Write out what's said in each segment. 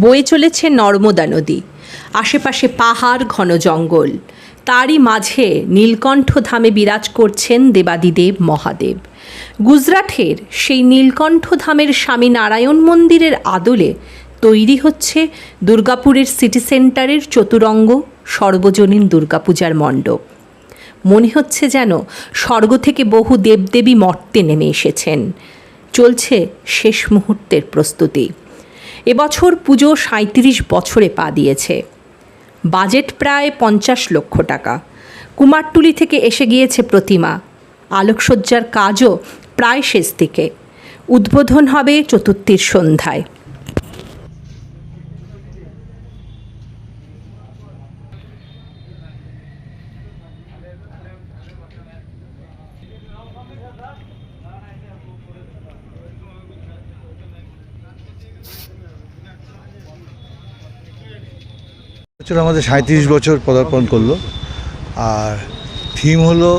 বয়ে চলেছে নর্মদা নদী। আশেপাশে পাহাড়, ঘন জঙ্গল। তারই মাঝে নীলকণ্ঠ ধামে বিরাজ করছেন দেবাদিদেব মহাদেব। গুজরাটের সেই নীলকণ্ঠ ধামের স্বামী নারায়ণ মন্দিরের আদলে তৈরি হচ্ছে দুর্গাপুরের সিটি সেন্টারের চতুরঙ্গ সর্বজনীন দুর্গাপূজার মণ্ডপ। মনে হচ্ছে যেন স্বর্গ থেকে বহু দেবদেবী মর্তে নেমে এসেছেন। চলছে শেষ মুহূর্তের প্রস্তুতি। এবছর পুজো সাঁত্রিশ বছরে পা দিয়েছে। বাজেট প্রায় পঞ্চাশ লক্ষ টাকা। কুমারটুলি থেকে এসে গিয়েছে প্রতিমা। আলোকসজ্জার কাজও প্রায় শেষ দিকে। উদ্বোধন হবে চতুর্থীর সন্ধ্যায়। বছর আমাদের সাঁত্রিশ বছর পদার্পণ করল। আর থিম হলো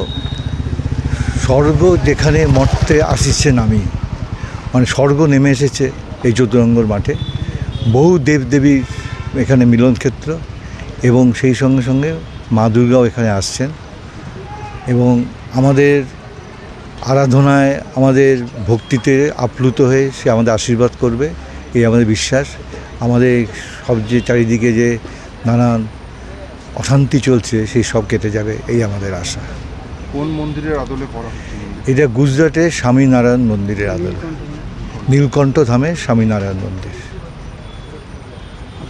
স্বর্গ যেখানে মর্তে আসিছেন আমি। মানে স্বর্গ নেমে এসেছে এই চতুরঙ্গর মাঠে। বহু দেবদেবীর এখানে মিলন ক্ষেত্র এবং সেই সঙ্গে সঙ্গে মা দুর্গাও এখানে আসছেন। এবং আমাদের আরাধনায় আমাদের ভক্তিতে আপ্লুত হয়ে সে আমাদের আশীর্বাদ করবে, এই আমাদের বিশ্বাস। আমাদের সব যে চারিদিকে যে নানান অশান্তি চলছে সেই সব কেটে যাবে এই আমাদের আশা। কোন মন্দিরের আদলে করা এটা গুজরাটে স্বামীনারায়ণ মন্দিরের আদল। নীলকণ্ঠ ধামে স্বামীনারায়ণ মন্দির।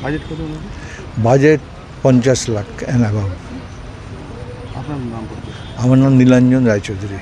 বাজেট কত বাজেট পঞ্চাশ লাখ অ্যান্ড আমার নাম নীলাঞ্জন রায়চৌধুরী।